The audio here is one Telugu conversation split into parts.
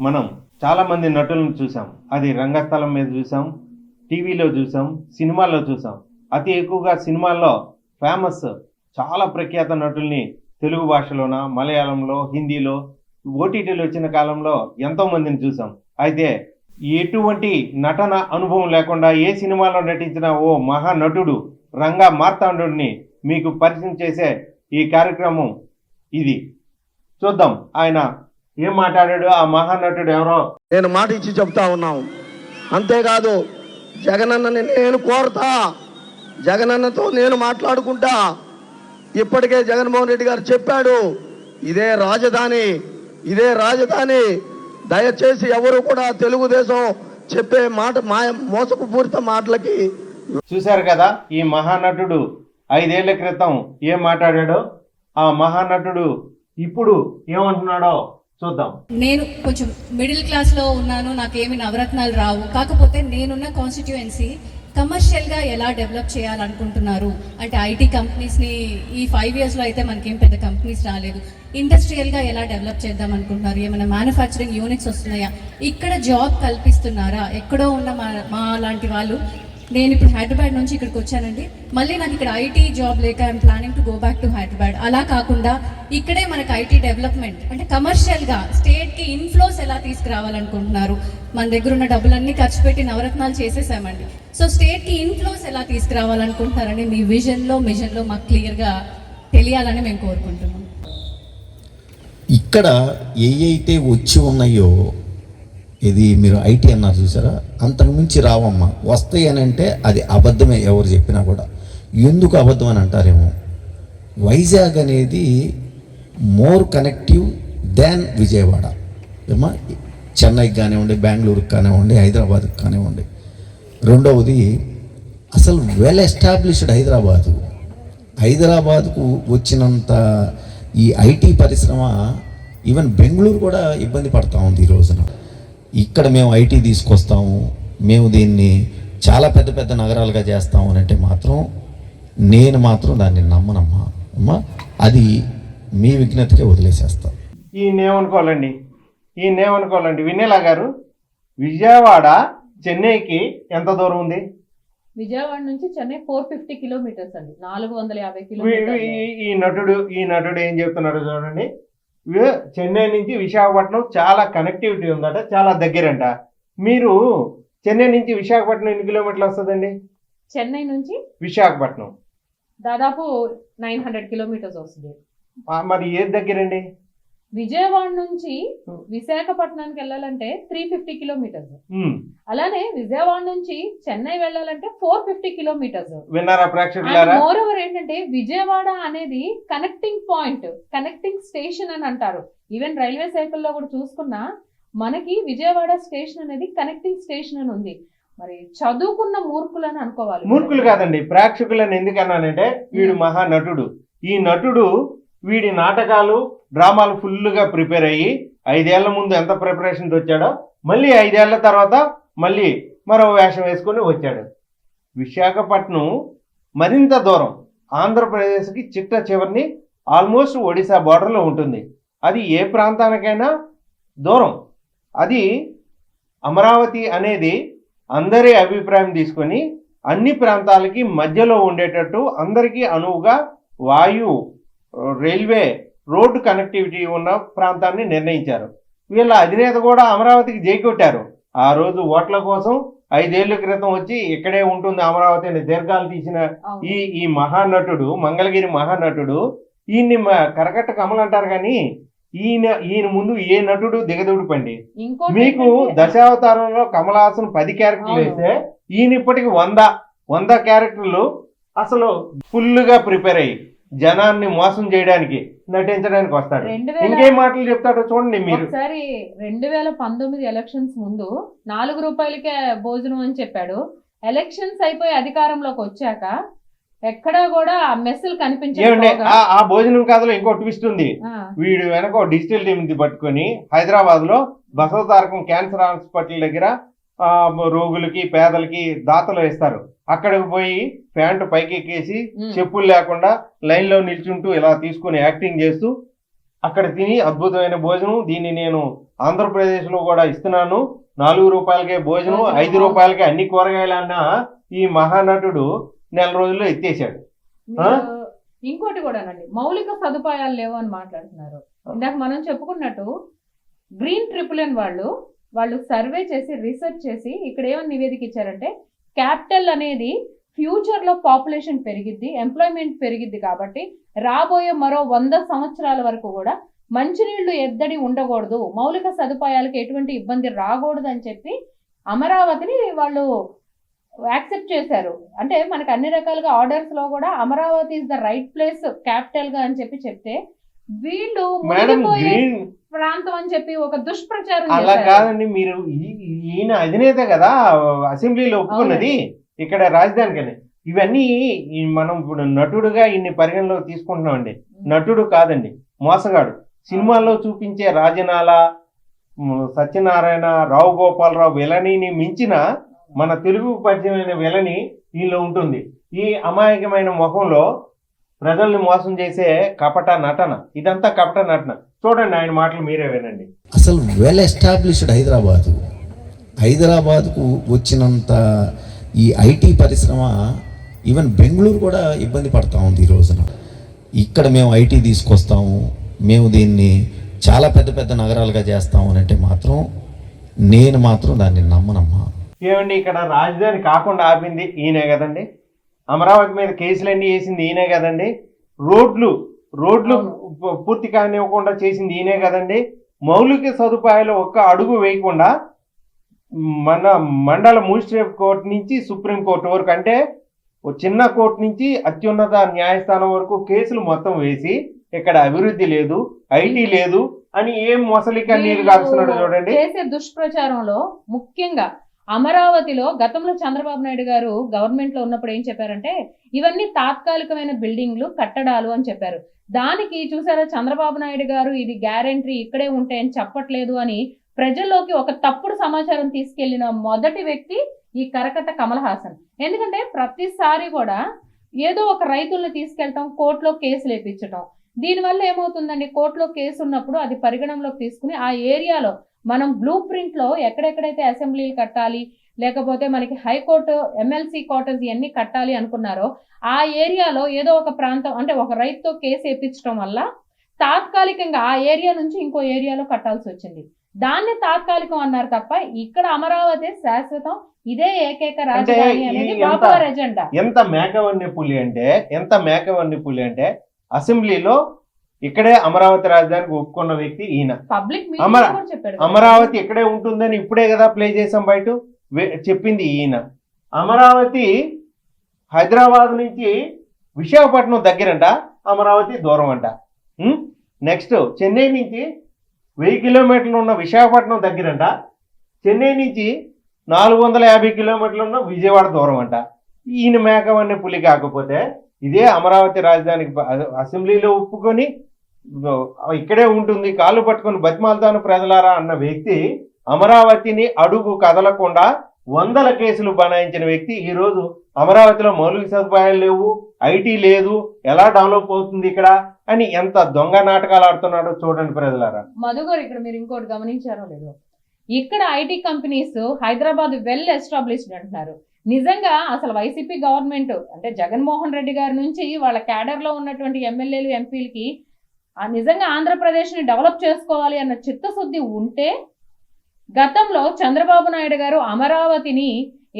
మనం చాలామంది నటులను చూసాం అది రంగస్థలం మీద చూసాం టీవీలో చూసాం సినిమాల్లో చూసాం అతి ఎక్కువగా సినిమాల్లో ఫేమస్ చాలా ప్రఖ్యాత నటుల్ని తెలుగు భాషలోన మలయాళంలో హిందీలో ఓటీటీలు వచ్చిన కాలంలో ఎంతో మందిని చూసాం అయితే ఎటువంటి నటన అనుభవం లేకుండా ఏ సినిమాలో నటించిన ఓ మహానటుడు రంగా మార్తాండుని మీకు పరిచయం చేసే ఈ కార్యక్రమం ఇది. చూద్దాం. ఆయన ఏం మాట్లాడాడు ఆ మహానటుడు ఎవరో? నేను మాట ఇచ్చి చెప్తా ఉన్నాం అంతేకాదు జగనన్నని నేను కోరుతా. జగనన్నతో నేను మాట్లాడుకుంటా. ఇప్పటికే జగన్మోహన్ రెడ్డి గారు చెప్పాడు ఇదే రాజధాని ఇదే రాజధాని. దయచేసి ఎవరు కూడా తెలుగుదేశం చెప్పే మాట మాయ మోసపు పూరిత మాటలకి చూశారు కదా ఈ మహానటుడు ఐదేళ్ళ క్రితం ఏం మాట్లాడాడో? ఆ మహానటుడు ఇప్పుడు ఏమంటున్నాడో? చూద్దాం. నేను కొంచెం మిడిల్ క్లాస్లో ఉన్నాను నాకేమి నవరత్నాలు రావు. కాకపోతే నేనున్న కాన్స్టిట్యుయెన్సీ కమర్షియల్గా ఎలా డెవలప్ చేయాలనుకుంటున్నారు? అంటే ఐటీ కంపెనీస్ని ఈ ఫైవ్ ఇయర్స్లో అయితే మనకేం పెద్ద కంపెనీస్ రాలేదు. ఇండస్ట్రియల్గా ఎలా డెవలప్ చేద్దాం అనుకుంటున్నారు? ఏమైనా మ్యానుఫ్యాక్చరింగ్ యూనిట్స్ వస్తున్నాయా? ఇక్కడ జాబ్ కల్పిస్తున్నారా? ఎక్కడో ఉన్న మా మా లాంటి వాళ్ళు నేను ఇప్పుడు హైదరాబాద్ నుంచి ఇక్కడికి వచ్చానండి. మళ్ళీ నాకు ఇక్కడ ఐటీ జాబ్ లేక I'm planning to go back to Hyderabad. అలా కాకుండా ఇక్కడే మనకు ఐటీ డెవలప్మెంట్ అంటే కమర్షియల్గా స్టేట్కి ఇన్ఫ్లోస్ ఎలా తీసుకురావాలనుకుంటున్నారు? మన దగ్గర ఉన్న డబ్బులన్నీ ఖర్చు పెట్టి నవరత్నాలు చేసేసామండి. సో స్టేట్కి ఇన్ఫ్లోస్ ఎలా తీసుకురావాలనుకుంటున్నారని మీ విజన్లో మిషన్లో మాకు క్లియర్గా తెలియాలని మేము కోరుకుంటున్నాం. ఇక్కడ ఏ అయితే వచ్చి ఉన్నాయో ఇది మీరు ఐటీ అన్నారు చూసారా? అంతకుమించి రావమ్మా. వస్తాయి అని అంటే అది అబద్ధమే ఎవరు చెప్పినా కూడా. ఎందుకు అబద్ధం అని అంటారేమో? వైజాగ్ అనేది మోర్ కనెక్టివ్ దాన్ విజయవాడ. ఏమా చెన్నైకి కానివ్వండి బెంగళూరుకి కానివ్వండి హైదరాబాద్కి కానివ్వండి. రెండవది అసలు వెల్ ఎస్టాబ్లిష్డ్ హైదరాబాదు. హైదరాబాద్కు వచ్చినంత ఈ ఐటీ పరిశ్రమ ఈవెన్ బెంగళూరు కూడా ఇబ్బంది పడతా ఉంది ఈ రోజున. ఇక్కడ మేము ఐటీ తీసుకొస్తాము మేము దీన్ని చాలా పెద్ద పెద్ద నగరాలుగా చేస్తాము అని అంటే మాత్రం నేను మాత్రం దాన్ని నమ్మనమ్మా. అమ్మా అది మీ విజ్ఞతకే వదిలేసేస్తాను ఈయన ఏమనుకోవాలండి ఈయన ఏమనుకోవాలండి వినేలా గారు విజయవాడ చెన్నైకి ఎంత దూరం ఉంది? విజయవాడ నుంచి చెన్నై ఫోర్ ఫిఫ్టీ కిలోమీటర్స్ అండి. నాలుగు వందల యాభై కిలోమీటర్లు. ఈ- ఈ నటుడు ఈ నటుడు ఏం చెప్తున్నాడు చూడండి. చెన్నై నుంచి విశాఖపట్నం చాలా కనెక్టివిటీ ఉందట చాలా దగ్గరంట. మీరు చెన్నై నుంచి విశాఖపట్నం ఎన్ని కిలోమీటర్లు వస్తుందండి? చెన్నై నుంచి విశాఖపట్నం. దాదాపు నైన్ హండ్రెడ్ కిలోమీటర్స్ వస్తుంది. మరి ఏది దగ్గరండి? విజయవాడ నుంచి విశాఖపట్నానికి వెళ్ళాలంటే త్రీ ఫిఫ్టీ కిలోమీటర్స్ అలానే విజయవాడ నుంచి చెన్నై వెళ్ళాలంటే ఫోర్ ఫిఫ్టీ కిలోమీటర్స్ విన్నారా ప్రేక్షకులారా? మోర్ ఓవర్ ఏంటంటే విజయవాడ అనేది కనెక్టింగ్ పాయింట్ కనెక్టింగ్ స్టేషన్ అని అంటారు. ఈవెన్ రైల్వే సైకిల్లో కూడా చూసుకున్నా మనకి విజయవాడ స్టేషన్ అనేది కనెక్టింగ్ స్టేషన్ అని ఉంది. మరి చదువుకున్న మూర్ఖులు అని అనుకోవాలి. మూర్ఖులు కాదండి ప్రేక్షకులను ఎందుకన్నానంటే వీడు మహా నటుడు ఈ నటుడు వీడి నాటకాలు డ్రామాలు ఫుల్గా ప్రిపేర్ అయ్యి ఐదేళ్ళ ముందు ఎంత ప్రిపరేషన్తో వచ్చాడో మళ్ళీ ఐదేళ్ళ తర్వాత మళ్ళీ మరో వేషం వేసుకొని వచ్చాడు. విశాఖపట్నం మరింత దూరం ఆంధ్రప్రదేశ్కి చిట్ట చివరిని ఆల్మోస్ట్ ఒడిశా బార్డర్లో ఉంటుంది. అది ఏ ప్రాంతానికైనా దూరం. అది అమరావతి అనేది అందరి అభిప్రాయం తీసుకొని అన్ని ప్రాంతాలకి మధ్యలో ఉండేటట్టు అందరికీ అనువుగా వాయు రైల్వే రోడ్డు కనెక్టివిటీ ఉన్న ప్రాంతాన్ని నిర్ణయించారు వీళ్ళ అధినేత కూడా అమరావతికి జైకొట్టారు ఆ రోజు ఓట్ల కోసం ఐదేళ్ళ క్రితం వచ్చి ఇక్కడే ఉంటుంది అమరావతి అని దీర్ఘాలు తీసిన. ఈ ఈ మహానటుడు మంగళగిరి మహానటుడు ఈయన్ని కరకట్ట కమల్ అంటారు కానీ ఈయన ఈయన ముందు ఏ నటుడు దిగదుడు పండి ఇంకోటి మీకు దశావతారంలో కమలాసన్ పది క్యారెక్టర్లు. వేస్తే ఈయన ఇప్పటికి వంద వంద క్యారెక్టర్లు అసలు ఫుల్గా ప్రిపేర్ అయ్యి జనాన్ని మోసం చేయడానికి నటించడానికి వస్తాడు. ఇంకేం మాటలు చెప్తాడో చూడండి మీరు. ఒకసారి రెండు వేల పంతొమ్మిది ఎలక్షన్స్ ముందు నాలుగు రూపాయలకే భోజనం అని చెప్పాడు. ఎలక్షన్స్ అయిపోయి అధికారంలోకి వచ్చాక ఎక్కడా కూడా ఆ మెస్సులు కనిపించకపోగా ఆ- భోజనం కథలో ఇంకో ట్విస్ట్ ఉంది. వీడు వెనక డిజిటల్ టీమ్ పట్టుకొని హైదరాబాద్లో బసవతారకం క్యాన్సర్ హాస్పిటల్ దగ్గర రోగులకి పేదలకి దాతలు ఇస్తారు అక్కడికి పోయి ప్యాంటు పైకి ఎక్కేసి. చెప్పులు లేకుండా లైన్లో నిల్చుంటూ ఇలా తీసుకొని యాక్టింగ్ చేస్తూ అక్కడ తిని అద్భుతమైన భోజనం. దీన్ని నేను ఆంధ్రప్రదేశ్లో కూడా ఇస్తున్నాను. నాలుగు రూపాయలకే భోజనం. ఐదు రూపాయలకే అన్ని కూరగాయలు అన్న ఈ మహానటుడు నెల రోజుల్లో ఎత్తేసాడు ఇంకోటి కూడానండి మౌలిక సదుపాయాలు లేవు అని మాట్లాడుతున్నారు. ఇందాక మనం చెప్పుకున్నట్టు గ్రీన్ ట్రిపుల్ వాళ్ళు వాళ్ళు సర్వే చేసి రీసెర్చ్ చేసి ఇక్కడ ఏమని నివేదిక ఇచ్చారంటే క్యాపిటల్ అనేది ఫ్యూచర్లో పాపులేషన్ పెరిగిద్ది ఎంప్లాయ్మెంట్ పెరిగిద్ది కాబట్టి రాబోయే మరో వంద సంవత్సరాల వరకు కూడా మంచినీళ్ళు ఎద్దడి ఉండకూడదు మౌలిక సదుపాయాలకు ఎటువంటి ఇబ్బంది రాకూడదు అని చెప్పి అమరావతిని వాళ్ళు యాక్సెప్ట్ చేశారు. అంటే మనకు అన్ని రకాలుగా ఆర్డర్స్లో కూడా Amaravati is the right place క్యాపిటల్గా అని చెప్పి చెప్తే వీళ్ళు ప్రాంతం అని చెప్పి ఒక దుష్ప్రచారం అలా. కాదండి మీరు ఈయన అధినేత కదా అసెంబ్లీలో ఒప్పుకున్నది ఇక్కడ రాజధానికని. ఇవన్నీ మనం ఇప్పుడు నటుడుగా ఇన్ని పరిగణలోకి తీసుకుంటున్నామండి. నటుడు కాదండి మోసగాడు. సినిమాల్లో చూపించే రాజనాల సత్యనారాయణ రావు గోపాలరావు విలనీని మించిన మన తెలుగు పరిచయమైన విలని వీళ్ళు ఉంటుంది. ఈ అమాయకమైన ముఖంలో ప్రజల్ని మోసం చేసే కపట నటన. ఇదంతా కపట నటన. చూడండి ఆయన మాటలు మీరే వినండి. అసలు వెల్ ఎస్టాబ్లిష్డ్ హైదరాబాదు. హైదరాబాద్కు వచ్చినంత ఈ ఐటీ పరిశ్రమ ఈవెన్ బెంగళూరు కూడా ఇబ్బంది పడతా ఉంది ఈ రోజున. ఇక్కడ మేము ఐటీ తీసుకొస్తాము మేము దీన్ని చాలా పెద్ద పెద్ద నగరాలుగా చేస్తాము అని అంటే మాత్రం నేను మాత్రం దాన్ని నమ్మనమ్మా. ఏమండి ఇక్కడ రాజధాని కాకుండా ఆపింది ఈయనే కదండి? అమరావతి మీద కేసులన్నీ వేసింది ఈయనే కదండి. రోడ్లు రోడ్లు పూర్తి కానివ్వకుండా చేసింది ఈయనే కదండి. మౌలిక సదుపాయాలు ఒక్క అడుగు వేయకుండా మన మండల ముజిస్ట్రేట్ కోర్టు నుంచి సుప్రీం కోర్టు వరకు అంటే చిన్న కోర్టు నుంచి అత్యున్నత న్యాయస్థానం వరకు కేసులు మొత్తం వేసి ఇక్కడ అభివృద్ధి లేదు ఐటీ లేదు అని ఏం మొసలి కన్నీరు వీళ్ళు కాస్తున్నాడు చూడండి. చేసే దుష్ప్రచారంలో ముఖ్యంగా అమరావతిలో గతంలో చంద్రబాబు నాయుడు గారు గవర్నమెంట్లో ఉన్నప్పుడు ఏం చెప్పారంటే ఇవన్నీ తాత్కాలికమైన బిల్డింగ్లు కట్టడాలు అని చెప్పారు. దానికి చూసారా చంద్రబాబు నాయుడు గారు ఇది గ్యారంటీ ఇక్కడే ఉంటాయని చెప్పట్లేదు అని ప్రజల్లోకి ఒక తప్పుడు సమాచారం తీసుకెళ్ళిన మొదటి వ్యక్తి ఈ కరకట్ట కమల్ హాసన్. ఎందుకంటే ప్రతిసారి కూడా ఏదో ఒక రైతుల్ని తీసుకెళ్ళటం కోర్టులో కేసులు లేపించటం. దీనివల్ల ఏమవుతుందండి? కోర్టులో కేసు ఉన్నప్పుడు అది పరిగణనలోకి తీసుకుని ఆ ఏరియాలో మనం బ్లూ ప్రింట్లో ఎక్కడెక్కడైతే అసెంబ్లీలు కట్టాలి లేకపోతే మనకి హైకోర్టు ఎమ్మెల్సీ క్వార్టర్స్ ఇవన్నీ కట్టాలి అనుకున్నారో ఆ ఏరియాలో ఏదో ఒక ప్రాంతం అంటే ఒక రైతుతో కేసు వేయించడం వల్ల తాత్కాలికంగా ఆ ఏరియా నుంచి ఇంకో ఏరియాలో కట్టాల్సి వచ్చింది. దాన్ని తాత్కాలికం అన్నారు తప్ప ఇక్కడ అమరావతి శాశ్వతం ఇదే ఏకైక రాజధాని అనేది ఎంత- పాపులర్ ఎజెండా ఎంత మేకవన్ని పులి అంటే ఎంత మేకవన్ని పులి అంటే అసెంబ్లీలో ఇక్కడే అమరావతి రాజధానికి ఒప్పుకున్న వ్యక్తి ఈయన. అమరావతి ఇక్కడే ఉంటుందని ఇప్పుడే కదా ప్లే చేసాం బయట. చెప్పింది ఈయన. అమరావతి హైదరాబాద్ నుంచి విశాఖపట్నం దగ్గరంట. అమరావతి దూరం అంట. నెక్స్ట్ చెన్నై నుంచి వెయ్యి కిలోమీటర్లు ఉన్న విశాఖపట్నం దగ్గరంట. చెన్నై నుంచి నాలుగు వందల యాభై కిలోమీటర్లు ఉన్న విజయవాడ దూరం అంట. ఈయన మేకవన్నీ పులి కాకపోతే ఇదే అమరావతి రాజధానికి అసెంబ్లీలో ఒప్పుకొని ఇక్కడే ఉంటుంది కాళ్ళు పట్టుకొని బతిమాలతాను ప్రజలారా అన్న వ్యక్తి అమరావతిని అడుగు కదలకుండా వందల కేసులు బనాయించిన వ్యక్తి. ఈ రోజు అమరావతిలో మౌలిక సదుపాయాలు లేవు ఐటీ లేదు ఎలా డెవలప్ అవుతుంది ఇక్కడ అని ఎంత దొంగ నాటకాలు ఆడుతున్నాడో చూడండి ప్రజలారా. మధు ఇక్కడ మీరు ఇంకోటి గమనించారో లేదో. ఇక్కడ IT companies Hyderabad well established అంటున్నారు. నిజంగా అసలు వైసీపీ గవర్నమెంట్ అంటే జగన్మోహన్ రెడ్డి గారి నుంచి వాళ్ళ క్యాడర్లో ఉన్నటువంటి ఎమ్మెల్యేలు ఎంపీలకి ఆ నిజంగా ఆంధ్రప్రదేశ్ని డెవలప్ చేసుకోవాలి అన్న చిత్తశుద్ధి ఉంటే గతంలో చంద్రబాబు నాయుడు గారు అమరావతిని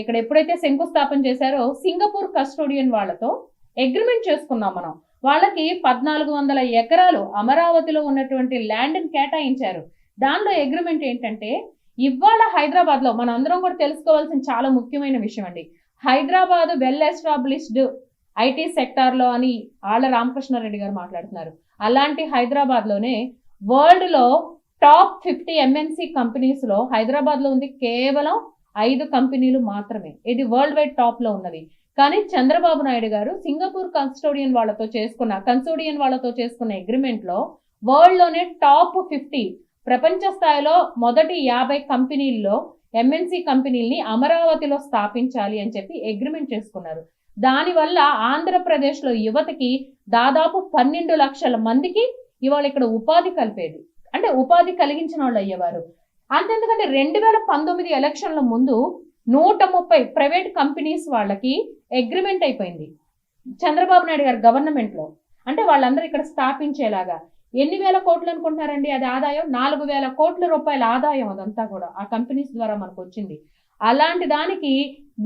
ఇక్కడ ఎప్పుడైతే శంకుస్థాపన చేశారో సింగపూర్ కస్టోడియన్ వాళ్ళతో అగ్రిమెంట్ చేసుకున్నాం మనం. వాళ్ళకి పద్నాలుగు వందల ఎకరాలు అమరావతిలో ఉన్నటువంటి ల్యాండ్ని కేటాయించారు. దానిలో అగ్రిమెంట్ ఏంటంటే ఇవాళ హైదరాబాద్లో మనం అందరం కూడా తెలుసుకోవాల్సిన చాలా ముఖ్యమైన విషయం అండి. హైదరాబాద్ వెల్ ఎస్టాబ్లిష్డ్ ఐటీ సెక్టార్లో అని ఆళ్ళ రామకృష్ణారెడ్డి గారు మాట్లాడుతున్నారు. అలాంటి హైదరాబాద్లోనే వరల్డ్లో టాప్ ఫిఫ్టీ ఎంఎన్సీ కంపెనీస్లో హైదరాబాద్లో ఉంది కేవలం ఐదు కంపెనీలు మాత్రమే. ఇది వరల్డ్ వైడ్ టాప్లో ఉన్నది కానీ చంద్రబాబు నాయుడు గారు సింగపూర్ కన్స్టోడియన్ వాళ్ళతో చేసుకున్న కన్సోడియన్ వాళ్ళతో చేసుకున్న అగ్రిమెంట్లో వరల్డ్లోనే టాప్ ఫిఫ్టీ ప్రపంచ స్థాయిలో మొదటి యాభై కంపెనీల్లో ఎంఎన్సి కంపెనీల్ని అమరావతిలో స్థాపించాలి అని చెప్పి అగ్రిమెంట్ చేసుకున్నారు. దానివల్ల ఆంధ్రప్రదేశ్లో యువతకి దాదాపు పన్నెండు లక్షల మందికి ఇవాళ ఇక్కడ ఉపాధి కలిపేది. అంటే ఉపాధి కలిగించిన వాళ్ళు అయ్యేవారు. అంతెందుకంటే రెండు వేల పంతొమ్మిది ఎలక్షన్ల ముందు నూట ముప్పై ప్రైవేట్ కంపెనీస్ వాళ్ళకి అగ్రిమెంట్ అయిపోయింది. చంద్రబాబు నాయుడు గారి గవర్నమెంట్లో అంటే వాళ్ళందరూ ఇక్కడ స్థాపించేలాగా. ఎన్ని వేల కోట్లు అనుకుంటున్నారండి? అది ఆదాయం? నాలుగు వేల కోట్ల రూపాయల ఆదాయం అదంతా కూడా ఆ కంపెనీస్ ద్వారా మనకు వచ్చింది. అలాంటి దానికి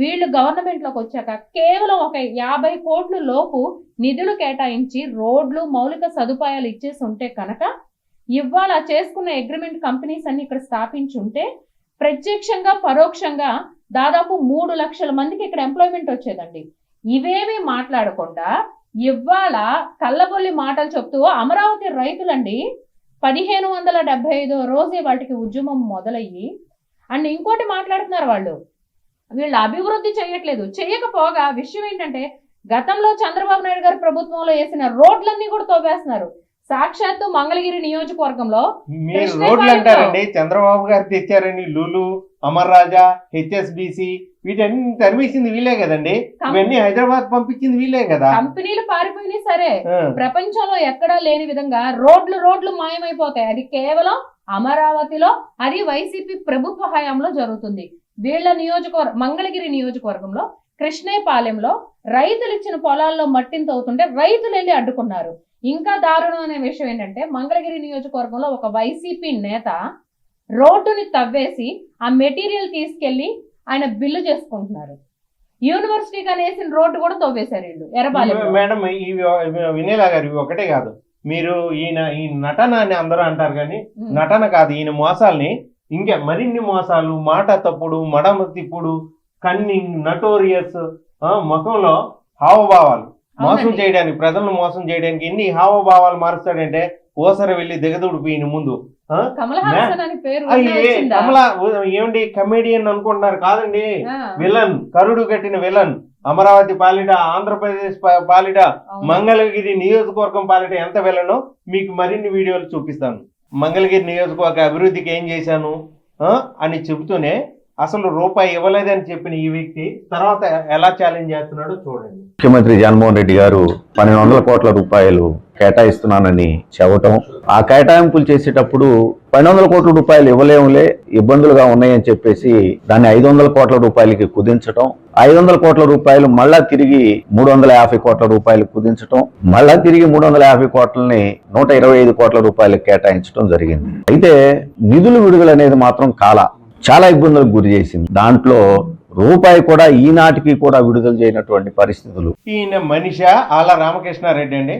వీళ్ళు గవర్నమెంట్లోకి వచ్చాక కేవలం ఒక యాభై కోట్ల లోపు నిధులు కేటాయించి రోడ్లు మౌలిక సదుపాయాలు ఇచ్చేసి ఉంటే కనుక ఇవాళ చేసుకున్న అగ్రిమెంట్ కంపెనీస్ అన్ని ఇక్కడ స్థాపించి ఉంటే ప్రత్యక్షంగా పరోక్షంగా దాదాపు మూడు లక్షల మందికి ఇక్కడ ఎంప్లాయ్మెంట్ వచ్చేదండి. ఇవేమీ మాట్లాడకుండా ఇవాళ కళ్ళబొల్లి మాటలు చెప్తూ అమరావతి రైతులండి పదిహేను వందల డెబ్బై ఐదో రోజే వాటికి ఉద్యమం మొదలయ్యి అండ్ ఇంకోటి మాట్లాడుతున్నారు వాళ్ళు. వీళ్ళు అభివృద్ధి చేయట్లేదు. చేయకపోగా విషయం ఏంటంటే గతంలో చంద్రబాబు నాయుడు గారి ప్రభుత్వంలో వేసిన రోడ్లన్నీ కూడా తవ్వేస్తున్నారు. సాక్షాత్తు మంగళగిరి నియోజకవర్గంలో. రోడ్లు అంటారండి. చంద్రబాబు గారు తెచ్చారని లులు అమర్ రాజా హెచ్ఎస్బిసి వీటన్ని తరిమేసింది వీళ్ళే కదండి. ఇవన్నీ హైదరాబాద్ పంపించింది వీళ్ళే కదా. కంపెనీలు పారిపోయినాయి సరే. ప్రపంచంలో ఎక్కడా లేని విధంగా రోడ్లు రోడ్లు మాయమైపోతాయి. అది కేవలం అమరావతిలో అది వైసీపీ ప్రభుత్వ హయాంలో జరుగుతుంది. వీళ్ళ నియోజకవర్గ మంగళగిరి నియోజకవర్గంలో కృష్ణేపాలెంలో రైతులు ఇచ్చిన పొలాల్లో మట్టిని తవ్వుతుంటే రైతులు వెళ్ళి అడ్డుకున్నారు. ఇంకా దారుణం అనే విషయం ఏంటంటే మంగళగిరి నియోజకవర్గంలో ఒక వైసీపీ నేత రోడ్డుని తవ్వేసి ఆ మెటీరియల్ తీసుకెళ్ళి ఆయన బిల్లు చేసుకుంటున్నారు యూనివర్సిటీకి అనేసిన రోడ్డు కూడా తవ్వేశారు వీళ్ళు ఎర్రబాలెంలో మేడం ఈ వినేలా గారు ఒకటే కాదు మీరు ఈయన ఈ నటన అని అందరూ అంటారు కానీ. నటన కాదు ఈయన మోసాల్ని ఇంకా మరిన్ని మోసాలు మాట తప్పుడు మడమ తిప్పుడు కన్నింగ్ నటోరియస్ ముఖంలో హావభావాలు మోసం. చేయడానికి ప్రజలను మోసం చేయడానికి ఎన్ని హావభావాలు మారుస్తాడంటే ఓసర వెళ్ళి దిగదుడిపి ఈయన ముందు? కమల్ ఏమండి కమెడియన్ అనుకుంటున్నారు కాదండి. విలన్ కరుడు కట్టిన విలన్ అమరావతి పాలిట ఆంధ్రప్రదేశ్ పాలిట. మంగళగిరి నియోజకవర్గం పాలిట ఎంత వెళ్ళనో మీకు మరిన్ని వీడియోలు చూపిస్తాను. మంగళగిరి నియోజకవర్గ అభివృద్ధికి ఏం చేశాను? ఆ, అని చెబుతూనే అసలు రూపాయి ఇవ్వలేదని చెప్పిన ఈ వ్యక్తి తర్వాత ఎలా ఛాలెంజ్ చేస్తున్నాడో చూడండి. ముఖ్యమంత్రి జగన్మోహన్ రెడ్డి గారు పన్నెండు వందల కోట్ల రూపాయలు కేటాయిస్తున్నానని చెప్పటం. ఆ కేటాయింపులు చేసేటప్పుడు పన్నెండు వందల కోట్ల రూపాయలు ఇవ్వలేములే ఇబ్బందులుగా ఉన్నాయని చెప్పేసి దాన్ని ఐదు వందల కోట్ల రూపాయలకి కుదించటం. ఐదు వందల కోట్ల రూపాయలు మళ్ళా తిరిగి మూడు వందల యాభై కోట్ల రూపాయలు కుదించటం. మళ్ళా తిరిగి మూడు వందల యాభై కోట్లని నూట ఇరవై ఐదు కోట్ల రూపాయలకు కేటాయించడం జరిగింది. అయితే నిధులు విడుదల అనేది మాత్రం కాల చాలా ఇబ్బందులకు గురి చేసింది. దాంట్లో రూపాయి కూడా ఈనాటికి కూడా విడుదల చేయనటువంటి పరిస్థితులు. ఈయన మనిష ఆల రామకృష్ణారెడ్డి అండి?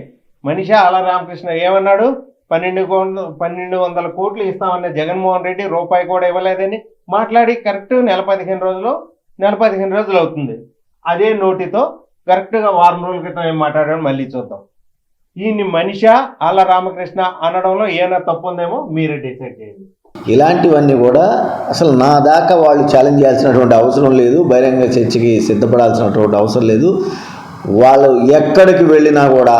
మనిషి ఆల రామకృష్ణ ఏమన్నాడు? పన్నెండు పన్నెండు వందల కోట్లు ఇస్తామన్న జగన్మోహన్ రెడ్డి రూపాయి కూడా ఇవ్వలేదని మాట్లాడి కరెక్ట్ నెల పదిహేను రోజులు నెల పదిహేను రోజులు అవుతుంది. అదే నోటితో కరెక్ట్గా వారం రోజుల క్రితం ఏం మాట్లాడాడు మళ్ళీ చూద్దాం. ఈయన్ని మనిష ఆల రామకృష్ణ అనడంలో ఏమైనా తప్పు ఉందేమో మీరే డిసైడ్ చేయండి. ఇలాంటివన్నీ కూడా అసలు నా దాకా వాళ్ళు ఛాలెంజ్ చేయాల్సినటువంటి అవసరం లేదు బహిరంగ చర్చకి సిద్ధపడాల్సినటువంటి అవసరం లేదు. వాళ్ళు ఎక్కడికి వెళ్ళినా కూడా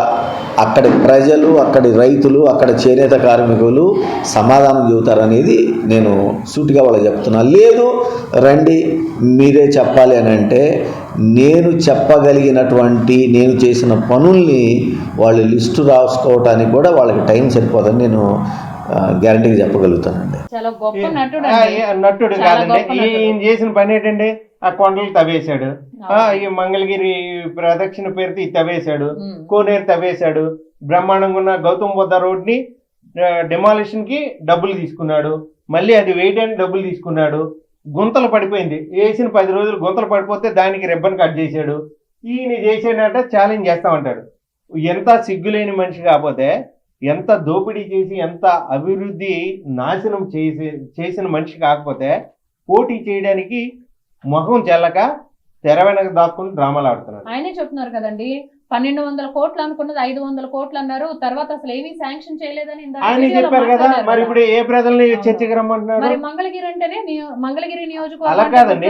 అక్కడి ప్రజలు అక్కడి రైతులు అక్కడ చేనేత కార్మికులు సమాధానం చెబుతారనేది నేను సూటిగా వాళ్ళకి చెప్తున్నా. లేదు రండి మీరే చెప్పాలి అని అంటే నేను చెప్పగలిగినటువంటి నేను చేసిన పనుల్ని వాళ్ళు లిస్టు రాసుకోవటానికి కూడా వాళ్ళకి టైం సరిపోదని నేను గ్యారంటీగా చెప్పగలుగుతానండి. చాలా గొప్ప నటుడు కాదండి. ఈయన చేసిన పని ఏంటండి? ఆ కొండలు తవ్వేశాడు. ఆ, ఈ మంగళగిరి ప్రదక్షిణ పేరుతో ఇది తవ్వేశాడు. కోనేరు తవ్వేశాడు. బ్రహ్మాండంగా ఉన్న గౌతమ్ బుద్ధ రోడ్ని డెమాలిషన్కి డబ్బులు తీసుకున్నాడు. మళ్ళీ అది వేయడానికి డబ్బులు తీసుకున్నాడు. గుంతలు పడిపోయింది. వేసిన పది రోజులు గుంతలు పడిపోతే దానికి రిబ్బన్ కట్ చేశాడు. ఈయన చేసాడంట ఛాలెంజ్ చేస్తామంటాడు ఎంత సిగ్గులేని మనిషి కాకపోతే ఎంత దోపిడీ చేసి ఎంత అభివృద్ధి నాశనం చేసి చేసిన మనిషి కాకపోతే పోటీ చేయడానికి ముఖం చెల్లక తెర వెనక దాక్కుని డ్రామాలు ఆడుతున్నాడు. ఆయనే చెప్తున్నారు కదండి పన్నెండు వందల కోట్లు అనుకున్నది ఐదు వందల కోట్లు అన్నారు. తర్వాత అసలు ఏమీ శాంక్షన్ చేయలేదని ఆయన చెప్పారు కదా మరి. ఇప్పుడు ఏ ప్రజల్ని. చర్చకి రమ్మంటున్నారు? మరి మంగళగిరి అంటేనే మంగళగిరి నియోజకవర్గం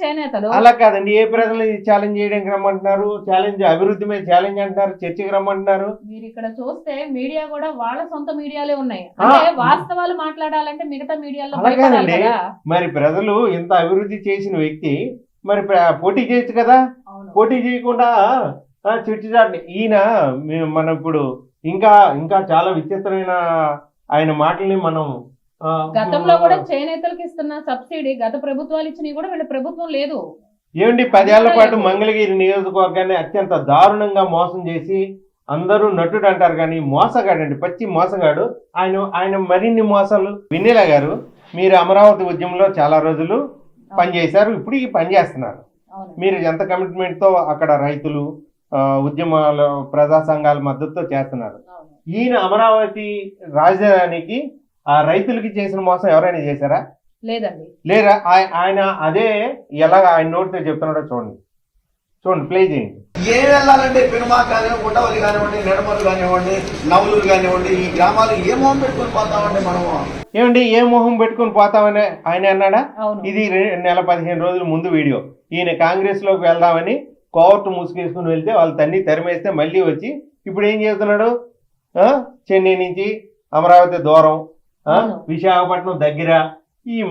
చేనేతలు. అలా కాదండి. ఏ ప్రజల్ని ఛాలెంజ్ చేయడానికి రమ్మంటున్నారు? ఛాలెంజ్ అభివృద్ధి మీద ఛాలెంజ్ అంటున్నారు? చర్చకి రమ్మంటున్నారు? మీరు ఇక్కడ చూస్తే మీడియా కూడా వాళ్ళ సొంత మీడియాలే ఉన్నాయి. అంటే వాస్తవాలు మాట్లాడాలంటే మిగతా మీడియాలో అలా కాదండి. కదా. మరి ప్రజలు ఇంత అభివృద్ధి చేసిన వ్యక్తి మరి పోటీ చేయొచ్చు కదా? పోటీ చేయకుండా ఆ, చిట్టి చాటి ఈయన మనం ఇప్పుడు ఇంకా ఇంకా చాలా విచిత్రమైన ఆయన మాటల్ని మనం గతంలో కూడా చేనేతలకు ఇస్తున్న సబ్సిడీ గత ప్రభుత్వాలు ఇచ్చినవి కూడా వీళ్ళ ప్రభుత్వం లేదు. ఏమండి పదేళ్ళ పాటు మంగళగిరి నియోజకవర్గాన్ని అత్యంత దారుణంగా మోసం చేసి అందరూ నటుడు అంటారు కానీ మోసగాడండి. పచ్చి మోసగాడు. ఆయన ఆయన మరిన్ని మోసాలు. వినీల గారు మీరు అమరావతి ఉద్యమంలో చాలా రోజులు పనిచేశారు. ఇప్పుడు ఈ పని చేస్తున్నారు మీరు ఎంత కమిట్మెంట్తో అక్కడ రైతులు ఉద్యమాల ప్రజా సంఘాల మద్దతుతో చేస్తున్నారు. ఈయన అమరావతి రాజధానికి ఆ రైతులకి చేసిన మోసం ఎవరైనా చేశారా? లేదండి. లేరా ఆయ- ఆయన అదే ఎలా ఆయన నోటితో చెప్తున్నాడో చూడండి. చూడండి ప్లే చేయండి. ఏం వెళ్ళాలంటే పెనుమా కానివ్వండి గుట్టవల్లి కానివ్వండి నెడమల్లు కానివ్వండి నవలూరు కానివ్వండి ఈ గ్రామాలు ఏ మొహం పెట్టుకుని పోతామండి మనము? ఏమండి ఏ మొహం పెట్టుకుని పోతామని ఆయన అన్నాడా? అవును. ఇది నెల పదిహేను రోజుల ముందు వీడియో. ఈయన కాంగ్రెస్లోకి వెళ్దామని కోర్టు ముసుగేసుకుని వెళ్తే వాళ్ళు తన్ని తరిమేస్తే మళ్ళీ వచ్చి ఇప్పుడు ఏం చేస్తున్నాడు? ఆ? చెన్నై నుంచి అమరావతి దూరం. విశాఖపట్నం దగ్గర. ఈ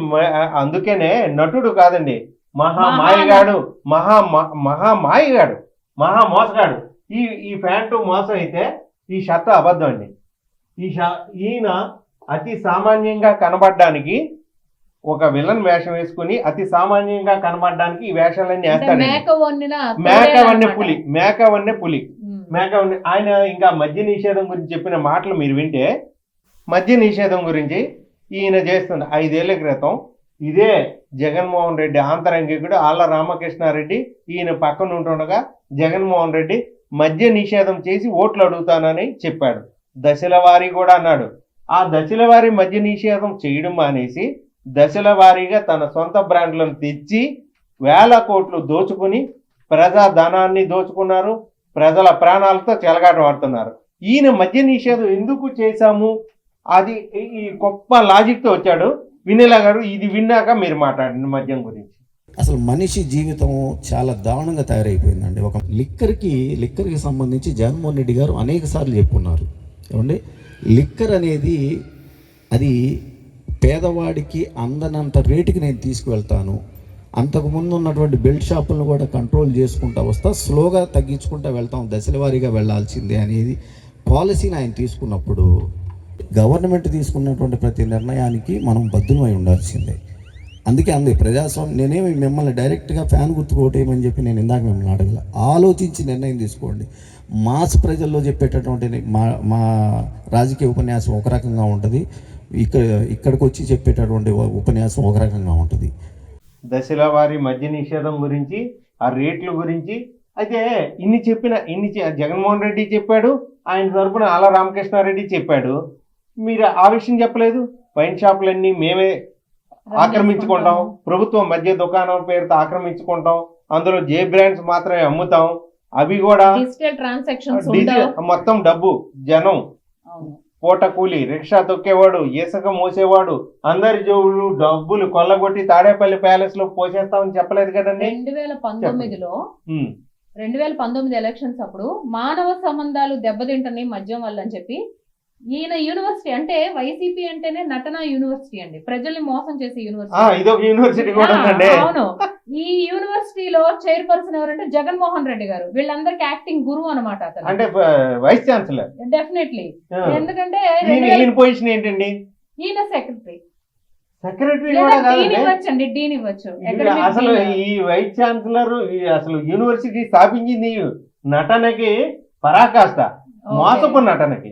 అందుకనే నటుడు కాదండి మహా మహా- మాయగాడు మహా మ- మహా మాయగాడు మహా మోసగాడు. ఈ ఈ ప్యాంటు మోసం అయితే ఈ షర్ట్ అబద్ధం అండి. ఈ ష- ఈయన అతి సామాన్యంగా కనబడడానికి ఒక విలన్ వేషం వేసుకుని అతి సామాన్యంగా కనబడడానికి ఈ వేషాలన్నీ వేస్తాడు మేక వన్నే. పులి మేక వన్నే పులి. మేక వన్నే ఆయన ఇంకా మద్య నిషేధం గురించి చెప్పిన మాటలు మీరు వింటే మద్య నిషేధం గురించి ఈయన చేస్తున్న ఐదేళ్ళ క్రితం ఇదే జగన్మోహన్ రెడ్డి ఆంతరంగికుడు ఆళ్ళ రామకృష్ణారెడ్డి ఈయన పక్కన ఉంటుండగా జగన్మోహన్ రెడ్డి మద్య నిషేధం చేసి ఓట్లు అడుగుతానని చెప్పాడు దశల వారీ కూడా అన్నాడు ఆ దశల వారీ మద్య నిషేధం చేయడం మానేసి దశల వారీగా తన సొంత బ్రాండ్లను తెచ్చి వేల కోట్లు దోచుకుని ప్రజా ధనాన్ని దోచుకున్నారు. ప్రజల ప్రాణాలతో చెలగాట పడుతున్నారు ఈయన మద్య నిషేధం ఎందుకు చేశాము? అది ఈ- ఈ గొప్ప లాజిక్తో వచ్చాడు. వినేలా గారు ఇది విన్నాక మీరు మాట్లాడండి మద్యం గురించి. అసలు మనిషి జీవితం చాలా దారుణంగా తయారైపోయిందండి. ఒక లిక్కర్కి లిక్కర్కి సంబంధించి జగన్మోహన్ రెడ్డి గారు అనేక సార్లు చెప్పున్నారు. ఏమండి? లిక్కర్ అనేది అది పేదవాడికి అందనంత రేటుకి నేను తీసుకువెళ్తాను. అంతకుముందు ఉన్నటువంటి బెల్ట్ షాపులను కూడా కంట్రోల్ చేసుకుంటా వస్తా స్లోగా తగ్గించుకుంటా వెళ్తాం దశల వారీగా వెళ్ళాల్సిందే అనేది పాలసీని ఆయన తీసుకున్నప్పుడు గవర్నమెంట్ తీసుకున్నటువంటి ప్రతి నిర్ణయానికి మనం బద్దులమై ఉండాల్సిందే. అందుకే అంది ప్రజాస్వామ్యం నేనేమి మిమ్మల్ని డైరెక్ట్గా ఫ్యాన్ గుర్తు చెప్పి నేను ఇందాక మిమ్మల్ని అడగల. ఆలోచించి నిర్ణయం తీసుకోండి. మాస్ ప్రజల్లో చెప్పేటటువంటి మా మా రాజకీయ ఉపన్యాసం ఒక రకంగా ఉంటుంది. ఇక్కడ ఇక్కడికి వచ్చి చెప్పేటటువంటి ఉపన్యాసం ఒక రకంగా ఉంటుంది. దశల వారి మద్య నిషేధం గురించి ఆ రేట్ల గురించి అయితే ఇన్ని చెప్పిన ఇన్ని జగన్మోహన్ రెడ్డి చెప్పాడు ఆయన తరపున ఆల రామకృష్ణారెడ్డి చెప్పాడు. మీరు ఆ విషయం చెప్పలేదు? వైన్ షాపులన్నీ మేమే ఆక్రమించుకుంటాం ప్రభుత్వం మద్య దుకాణం పేరుతో ఆక్రమించుకుంటాం అందులో జే బ్రాండ్స్ మాత్రమే అమ్ముతాం అవి కూడా మొత్తం డబ్బు జనం. పూట కూలి రిక్షా తొక్కేవాడు ఇసుక మోసేవాడు అందరి జోబులు డబ్బులు కొల్లగొట్టి తాడేపల్లి ప్యాలెస్లో పోసేస్తామని చెప్పలేదు కదండి రెండు వేల పంతొమ్మిదిలో. రెండు వేల పంతొమ్మిది ఎలక్షన్స్ అప్పుడు మానవ సంబంధాలు దెబ్బతింటున్నాయి మద్యం వల్ల అని చెప్పి ఈయన యూనివర్సిటీ అంటే వైసీపీ అంటేనే నటన యూనివర్సిటీ అండి. ప్రజల్ని మోసం చేసే యూనివర్సిటీ. యూనివర్సిటీ అవును. ఈ యూనివర్సిటీలో చైర్పర్సన్ ఎవరంటే జగన్మోహన్ రెడ్డి గారు. వీళ్ళందరికీ యాక్టింగ్ గురువు అనమాట అతను. అంటే వైస్ ఛాన్సలర్. డెఫినెట్లీ ఎందుకంటే పొజిషన్ ఏంటండి? ఈయన సెక్రటరీ సెక్రటరీ డీన్ ఇవ్వచ్చు. అసలు. ఈ వైస్ ఛాన్సలర్ అసలు యూనివర్సిటీ స్థాపించింది నటనకి పరాకాష్ట. మోసపు నటనకి.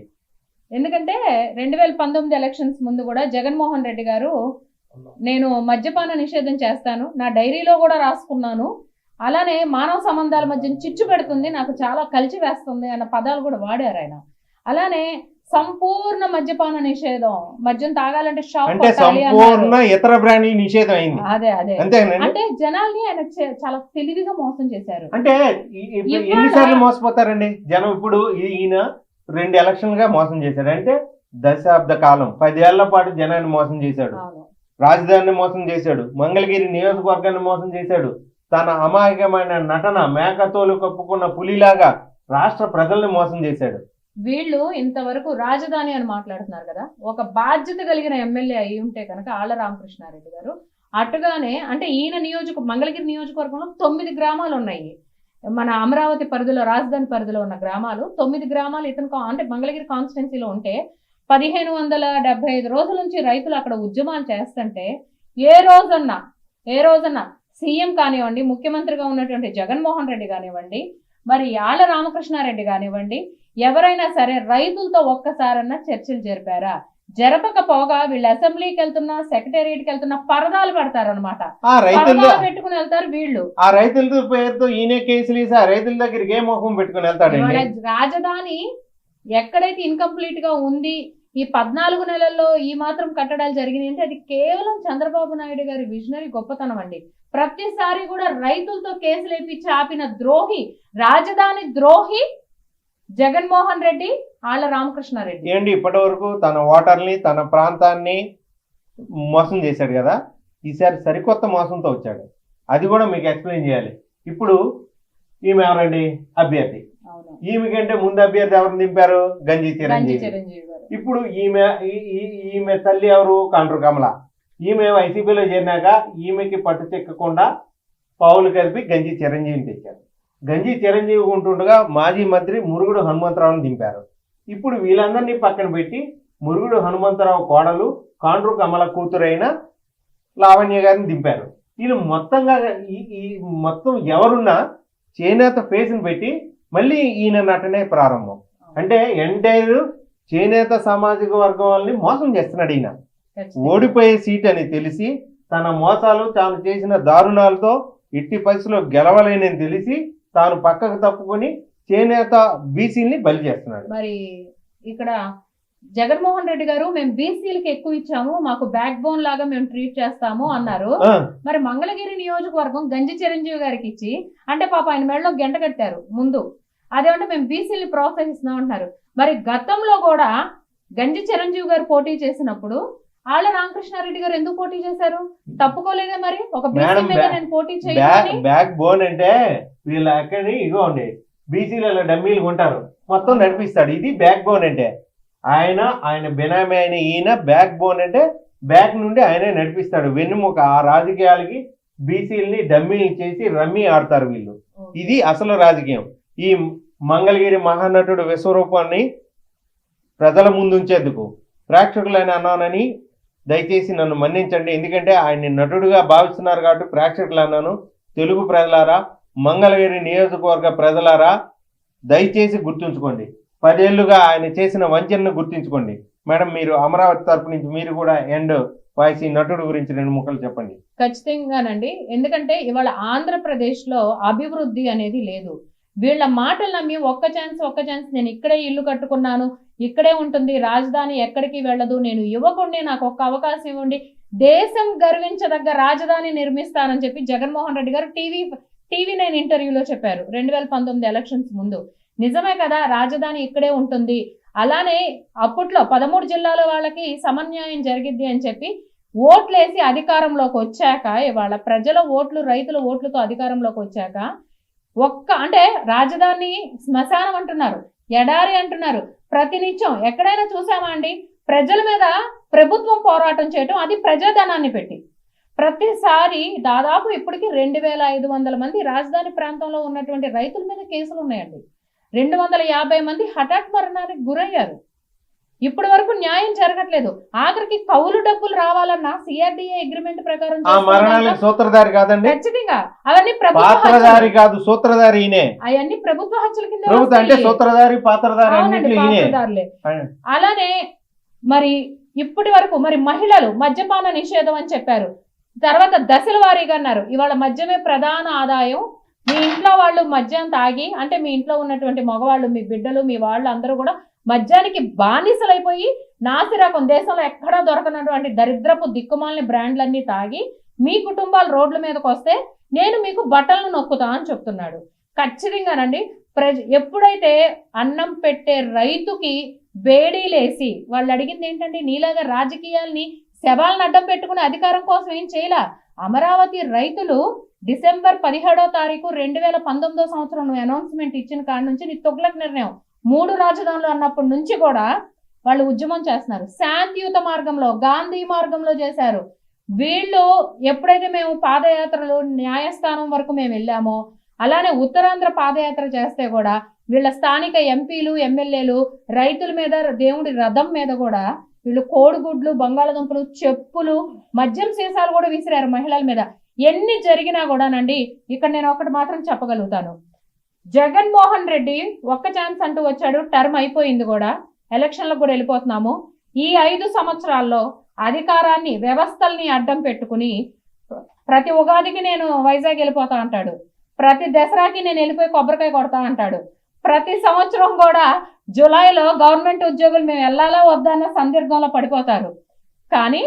ఎందుకంటే రెండు వేల పంతొమ్మిది ఎలక్షన్స్ ముందు కూడా జగన్మోహన్ రెడ్డి గారు నేను మద్యపాన నిషేధం చేస్తాను నా డైరీలో కూడా రాసుకున్నాను అలానే మానవ సంబంధాల మధ్య చిచ్చు పెడుతుంది నాకు చాలా కలిసి వేస్తుంది అన్న పదాలు కూడా వాడారు ఆయన. అలానే సంపూర్ణ మద్యపాన నిషేధం మద్యం తాగాలంటే షాప్ సంపూర్ణ. ఇతర నిషేధం అయింది. అదే అదే. అంటే జనాల్ని ఆయన చాలా తెలివిగా మోసం చేశారు. అంటే ఎన్నిసార్లు మోసపోతారండి? జనం ఇప్పుడు ఈయన రెండు ఎలక్షన్లుగా మోసం చేశాడు. అంటే దశాబ్ద కాలం పదేళ్ళ పాటు జనాన్ని మోసం చేశాడు. రాజధానిని మోసం చేశాడు. మంగళగిరి నియోజకవర్గాన్ని మోసం చేశాడు. తన అమాయకమైన నటన మేకతోలు కప్పుకున్న పులిలాగా రాష్ట్ర ప్రజల్ని మోసం చేశాడు. వీళ్ళు ఇంతవరకు రాజధాని అని మాట్లాడుతున్నారు కదా. ఒక బాధ్యత కలిగిన ఎమ్మెల్యే అయి ఉంటే కనుక ఆళ్ళ రామకృష్ణారెడ్డి గారు అటుగానే అంటే ఈయన నియోజక మంగళగిరి నియోజకవర్గంలో తొమ్మిది గ్రామాలు ఉన్నాయి. మన అమరావతి పరిధిలో రాజధాని పరిధిలో ఉన్న గ్రామాలు తొమ్మిది గ్రామాలు ఇతను కా- అంటే మంగళగిరి కాన్స్టిట్యున్సీలో ఉంటే పదిహేను వందల డెబ్బై ఐదు రోజుల నుంచి రైతులు అక్కడ ఉద్యమాలు చేస్తుంటే ఏ రోజన్నా ఏ రోజన్నా సీఎం కానివ్వండి ముఖ్యమంత్రిగా ఉన్నటువంటి జగన్మోహన్ రెడ్డి కానివ్వండి మరి ఆళ్ళ రామకృష్ణారెడ్డి కానివ్వండి ఎవరైనా సరే రైతులతో ఒక్కసారన్నా చర్చలు జరిపారా? జరపకపోగా వీళ్ళు అసెంబ్లీకి వెళ్తున్నా సెక్రటేరియట్కి వెళ్తున్నా పరదాలు రైతులు పరదాలు పెట్టుకుని వెళ్తారు వీళ్ళు. ఆ రైతులతో పేరుతో ఈయనే కేసులు వేసి ఆ రైతుల దగ్గరికి ఏ మొహం పెట్టుకుని వెళ్తాడండి. ఇవాళ రాజధాని ఎక్కడైతే ఇన్కంప్లీట్గా ఉంది ఈ పద్నాలుగు నెలల్లో ఈ మాత్రం కట్టడాలు జరిగినాయి అంటే అది కేవలం చంద్రబాబు నాయుడు గారి విజనరీ గొప్పతనం అండి. ప్రతిసారి కూడా రైతులతో కేసులు వేపించి ఆపిన ద్రోహి రాజధాని ద్రోహి జగన్మోహన్ రెడ్డి ఆళ్ళ రామకృష్ణారెడ్డి. ఏంటి ఇప్పటి వరకు తన ఓటర్ని తన ప్రాంతాన్ని మోసం చేశాడు కదా? ఈసారి సరికొత్త మోసంతో వచ్చాడు. అది కూడా మీకు ఎక్స్ప్లెయిన్ చేయాలి. ఇప్పుడు ఈమె ఎవరండి? అభ్యర్థి. అవును. ఈమె కంటే ముందు అభ్యర్థి ఎవరిని దింపారు? గంజి చిరంజీవి. ఇప్పుడు ఈమె ఈమె తల్లి ఎవరు? కాండ్రు కమల. ఈమె వైసీపీలో చేరినాక ఈమెకి పట్టు చెక్కకుండా పావులు కలిపి గంజి చిరంజీవిని తెచ్చారు. గంజి చిరంజీవి ఉంటుండగా మాజీ మంత్రి మురుగుడు హనుమంతరావుని దింపారు. ఇప్పుడు వీళ్ళందరినీ పక్కన పెట్టి మురుగుడు హనుమంతరావు కోడలు కాండ్రు కమల కూతురైన లావణ్య గారిని దింపారు. వీళ్ళు మొత్తంగా ఈ మొత్తం ఎవరున్నా చేనేత ఫేస్ని పెట్టి మళ్ళీ ఈయన నటనే ప్రారంభం. అంటే ఎంటైర్ చేనేత సామాజిక వర్గం వాళ్ళని మోసం చేస్తున్నాడు ఈయన. ఓడిపోయే సీట్ అని తెలిసి తన మోసాలు తాను చేసిన దారుణాలతో ఎట్టి పరిస్థితుల్లో గెలవలేనని తెలిసి తాను పక్కకు తప్పుకొని చేనేత బీసీని బలి చేస్తున్నాడు. మరి ఇక్కడ జగన్మోహన్ రెడ్డి గారు మేము బీసీలకి ఎక్కువ ఇచ్చాము మాకు బ్యాక్ బోన్ లాగా మేము ట్రీట్ చేస్తాము అన్నారు. మరి మంగళగిరి నియోజకవర్గం గంజి చిరంజీవి గారికి ఇచ్చి అంటే పాప ఆయన మెడలో గంట కట్టారు ముందు. అదేమంటే మేము బీసీని ప్రోత్సహిస్తున్నాం అంటున్నారు. మరి గతంలో కూడా గంజి చిరంజీవి గారు పోటీ చేసినప్పుడు ఆళ్ళ రామకృష్ణారెడ్డి గారు ఎందుకు పోటీ చేశారు? తప్పుకోలేదే మరి? ఒక బీసీ మేడం, మీద బ్యా- నేను పోటీ బ్యాక్ బోన్ అంటే వీళ్ళ అక్కడి ఇగో ఉండే బీసీలలో డమ్మీలు కొంటారు. మొత్తం నడిపిస్తాడు. ఇది బ్యాక్ బోన్ అంటే. ఆయన ఆయన బినామీ అయిన ఈయన బ్యాక్ బోన్ అంటే బ్యాక్ నుండి ఆయనే నడిపిస్తాడు. వెన్నుముక ఆ రాజకీయాలకి బీసీలని డమ్మీలు చేసి రమ్మీ ఆడతారు వీళ్ళు. ఇది అసలు రాజకీయం. ఈ మంగళగిరి మహానటుడు విశ్వరూపాన్ని ప్రజల ముందుంచేందుకు ప్రేక్షకులని అన్నానని దయచేసి నన్ను మన్నించండి. ఎందుకంటే ఆయన్ని నటుడుగా భావిస్తున్నారు కాబట్టి ప్రేక్షకులు అన్నాను తెలుగు ప్రజలారా మంగళగిరి నియోజకవర్గ ప్రజలారా దయచేసి గుర్తుంచుకోండి. పదేళ్ళుగా ఆయన చేసిన వంచనను గుర్తుంచుకోండి. మేడం మీరు అమరావతి తరపు నుంచి మీరు కూడా ఎండ్ వాయిస్ ఈ నటుడు గురించి రెండు ముక్కలు చెప్పండి. ఖచ్చితంగానండి. ఎందుకంటే ఇవాళ ఆంధ్రప్రదేశ్లో అభివృద్ధి అనేది లేదు. వీళ్ళ మాటలు నమ్మి ఒక్క ఛాన్స్ ఒక్క ఛాన్స్ నేను ఇక్కడే ఇల్లు కట్టుకున్నాను ఇక్కడే ఉంటుంది రాజధాని ఎక్కడికి వెళ్ళదు నేను యువకుడిని నాకు ఒక్క అవకాశం ఇవ్వండి దేశం గర్వించదగ్గ రాజధాని నిర్మిస్తానని చెప్పి జగన్మోహన్ రెడ్డి గారు టీవీ టీవీ నైన్ ఇంటర్వ్యూలో చెప్పారు. రెండు వేల పంతొమ్మిది ఎలక్షన్స్ ముందు. నిజమే కదా రాజధాని ఇక్కడే ఉంటుంది. అలానే అప్పట్లో పదమూడు జిల్లాల వాళ్ళకి సమన్యాయం జరిగిద్ది అని చెప్పి ఓట్లేసి అధికారంలోకి వచ్చాక ఇవాళ ప్రజల ఓట్లు రైతుల ఓట్లతో అధికారంలోకి వచ్చాక ఒక్క అంటే రాజధాని శ్మశానం అంటున్నారు ఎడారి అంటున్నారు ప్రతినిత్యం ఎక్కడైనా చూసామా అండి? ప్రజల మీద ప్రభుత్వం పోరాటం చేయటం అది ప్రజాధనాన్ని పెట్టి. ప్రతిసారి దాదాపు ఇప్పటికి రెండు వేల ఐదు వందల మంది రాజధాని ప్రాంతంలో ఉన్నటువంటి రైతుల మీద కేసులు ఉన్నాయండి. రెండు వందల యాభై మంది హఠాత్ మరణానికి గురయ్యారు. ఇప్పటి వరకు న్యాయం జరగట్లేదు. ఆఖరికి కౌలు డబ్బులు రావాలన్నా సిఆర్డిఏ అగ్రిమెంట్ ప్రకారం సూత్రధారి కాదండి. ఖచ్చితంగా. అవన్నీ ప్రభుత్వ పాత్రధారి. కాదు సూత్రధారి అవన్నీ ప్రభుత్వ హత్యల కింద అంటే. సూత్రధారి పాత్రధారి అలానే మరి ఇప్పటి వరకు మరి మహిళలు మద్యపాన నిషేధం అని చెప్పారు. తర్వాత దశల వారీగా అన్నారు. ఇవాళ మద్యమే ప్రధాన ఆదాయం. మీ ఇంట్లో వాళ్ళు మద్యం తాగి అంటే మీ ఇంట్లో ఉన్నటువంటి మగవాళ్ళు మీ బిడ్డలు మీ వాళ్ళు అందరూ కూడా మద్యానికి బానిసలైపోయి నాసిరకం దేశంలో ఎక్కడా దొరకనటువంటి దరిద్రపు దిక్కుమాలని బ్రాండ్లన్నీ తాగి మీ కుటుంబాలు రోడ్ల మీదకి వస్తే నేను మీకు బట్టలను నొక్కుతా అని చెప్తున్నాడు. ఖచ్చితంగానండి ప్రజ ఎప్పుడైతే అన్నం పెట్టే రైతుకి బేడీలేసి వాళ్ళు అడిగింది ఏంటంటే నీలాగా రాజకీయాల్ని శవాలను అడ్డం పెట్టుకుని అధికారం కోసం ఏం చేయలా? అమరావతి రైతులు డిసెంబర్ పదిహేడో తారీఖు రెండు వేల పంతొమ్మిదో సంవత్సరం నువ్వు అనౌన్స్మెంట్ ఇచ్చిన కాడ నుంచి నీ తొగ్లక్ నిర్ణయం. మూడు రాజధానులు అన్నప్పటి నుంచి కూడా వాళ్ళు ఉద్యమం చేస్తున్నారు. శాంతియుత మార్గంలో గాంధీ మార్గంలో చేశారు. వీళ్ళు ఎప్పుడైతే మేము పాదయాత్రలు న్యాయస్థానం వరకు మేము వెళ్ళామో అలానే ఉత్తరాంధ్ర పాదయాత్ర చేస్తే కూడా వీళ్ళ స్థానిక ఎంపీలు ఎమ్మెల్యేలు రైతుల మీద దేవుడి రథం మీద కూడా వీళ్ళు కోడిగుడ్లు బంగాళదుంపలు చెప్పులు మద్యం సీసాలు కూడా విసిరారు మహిళల మీద. ఎన్ని జరిగినా కూడానండి ఇక్కడ నేను ఒకటి మాత్రం చెప్పగలుగుతాను. జగన్మోహన్ రెడ్డి ఒక్క ఛాన్స్ అంటూ వచ్చాడు. టర్మ్ అయిపోయింది కూడా. ఎలక్షన్లకు కూడా వెళ్ళిపోతున్నాము. ఈ ఐదు సంవత్సరాల్లో అధికారాన్ని వ్యవస్థల్ని అడ్డం పెట్టుకుని ప్రతి ఉగాదికి నేను వైజాగ్ వెళ్ళిపోతా అంటాడు. ప్రతి దసరాకి నేను వెళ్ళిపోయి కొబ్బరికాయ కొడతా అంటాడు. ప్రతి సంవత్సరం కూడా జూలైలో గవర్నమెంట్ ఉద్యోగులు మేము వెళ్ళాలా వద్దన్న సందర్భంలో సందిగ్ధంలో పడిపోతారు. కానీ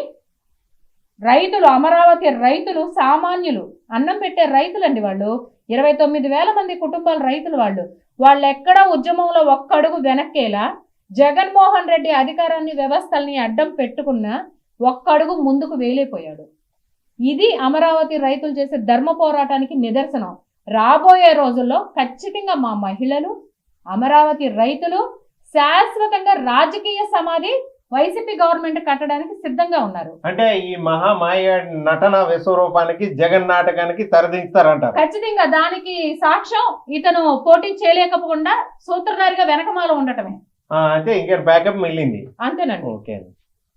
రైతులు అమరావతి రైతులు సామాన్యులు అన్నం పెట్టే రైతులండి వాళ్ళు. ఇరవై తొమ్మిది వేల మంది కుటుంబాల రైతులు వాళ్ళు. వాళ్ళు ఎక్కడ ఉద్యమంలో ఒక్క అడుగు వెనక్కేలా జగన్మోహన్ రెడ్డి అధికారాన్ని వ్యవస్థల్ని అడ్డం పెట్టుకున్న ఒక్క అడుగు ముందుకు వేలేపోయాడు ఇది అమరావతి రైతులు చేసే ధర్మ పోరాటానికి నిదర్శనం. రాబోయే రోజుల్లో ఖచ్చితంగా మా మహిళలు అమరావతి రైతులు శాశ్వతంగా రాజకీయ సమాధి వైసీపీ గవర్నమెంట్ కట్టడానికి సిద్ధంగా ఉన్నారు. అంటే ఈ మహామాయ నటన విశ్వరూపానికి జగన్ నాటకానికి తెరదించుతారంటారు. ఖచ్చితంగా దానికి సాక్ష్యం ఇతను పోటీ చేయలేకపోకుండా సూత్రధారిగా వెనకమాల ఉండటమే. అంటే ఇంకా బ్యాకప్ మిగిలింది. అంతేనండి. ఓకే